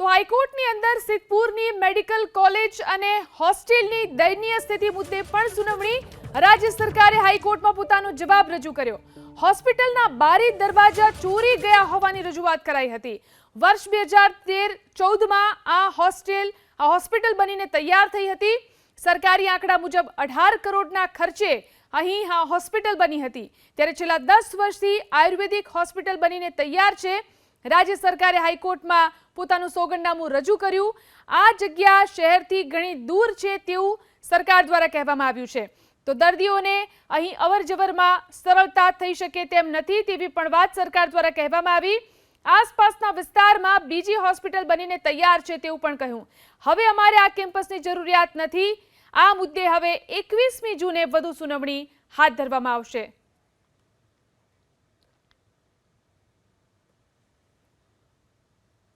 તો હાઈકોર્ટની અંદર સિદ્ધપુરની medical college અને હોસ્ટેલની દયનીય સ્થિતિ મુદ્દે પણ સુનાવણી રાજ્ય સરકારે હાઈકોર્ટમાં પોતાનો જવાબ રજૂ કર્યો. હોસ્પિટલના બારી દરવાજા ચોરી ગયા હોવાની રજૂઆત કરાઈ હતી. વર્ષ બે હજાર તેર ચૌદમાં આ હોસ્ટેલ, આ હોસ્પિટલ બનીને તૈયાર થઈ હતી. સરકારી આંકડા મુજબ અઢાર કરોડના ખર્ચે અહીં આ હોસ્પિટલ બની હતી. ત્યારે છેલ્લા દસ વર્ષથી આયુર્વેદિક હોસ્પિટલ બનીને તૈયાર છે. રાજ્ય સરકારે હાઈકોર્ટમાં પોતાનું સોગંદનામું રજૂ કર્યું. આ જગ્યા શહેરથી ઘણી દૂર છે તેવું સરકાર દ્વારા કહેવામાં આવ્યું છે. તો દર્દીઓને અહીં અવર જવરમાં સરળતા થઈ શકે તેમ નથી તેવી પણ વાત સરકાર દ્વારા કહેવામાં આવી. આસપાસના વિસ્તારમાં બીજી હોસ્પિટલ બનીને તૈયાર છે તેવું પણ કહ્યું. હવે અમારે આ કેમ્પસની જરૂરિયાત નથી. આ મુદ્દે હવે એકવીસમી જૂને વધુ સુનાવણી હાથ ધરવામાં આવશે.